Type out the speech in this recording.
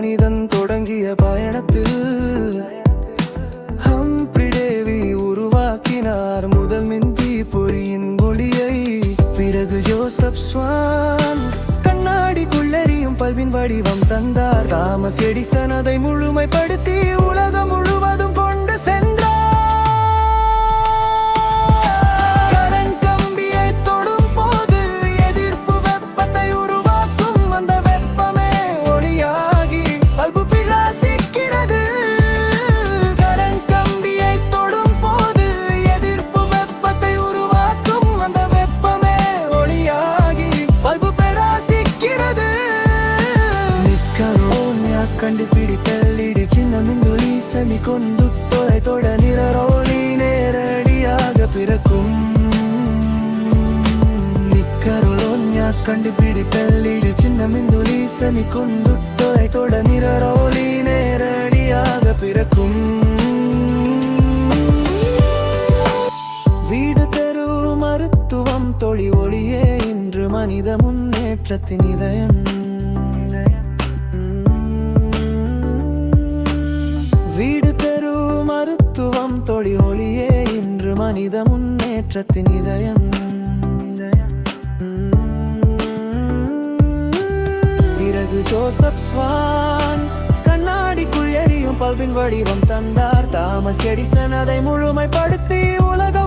மனிதன் தொடங்கிய பயணத்தில் ஹம்பிடேவி உருவாக்கினார் முதல் மிந்தி பொறியின் மொழியை பிறகு ஜோசப் ஸ்வான் கண்ணாடிக்குள்ளெறியும் பல்வின் வடிவம் தந்தார். தாமஸ் எடிசன் அதை முழுமைப்படுத்தி உலகம் நிக்கரோன்யா கண்டுபிடித்தல் இடி சின்ன மின்துளி செமி கொண்டு தொலைத்தோட நிறரோலி நேரடியாக பிறக்கும். நிக்கரோலோன்யா கண்டுபிடித்தல் இடி சின்ன மின்துளி செமி கொண்டு தொலைத்தோட நிறரோலி நேரடியாக பிறக்கும். வீடு தெரு மருத்துவம் தொழி ஒளியே இன்று மனித முன்னேற்றத்தின் இதயம். மனித முன்னேற்றத்தின் இதயம். பிறகு ஜோசப் ஸ்வான் கண்ணாடிக்குள் எரியும் பல்பின் வடிவம் தந்தார். தாமஸ் எடிசன் அதை முழுமைப்படுத்தி உலகம்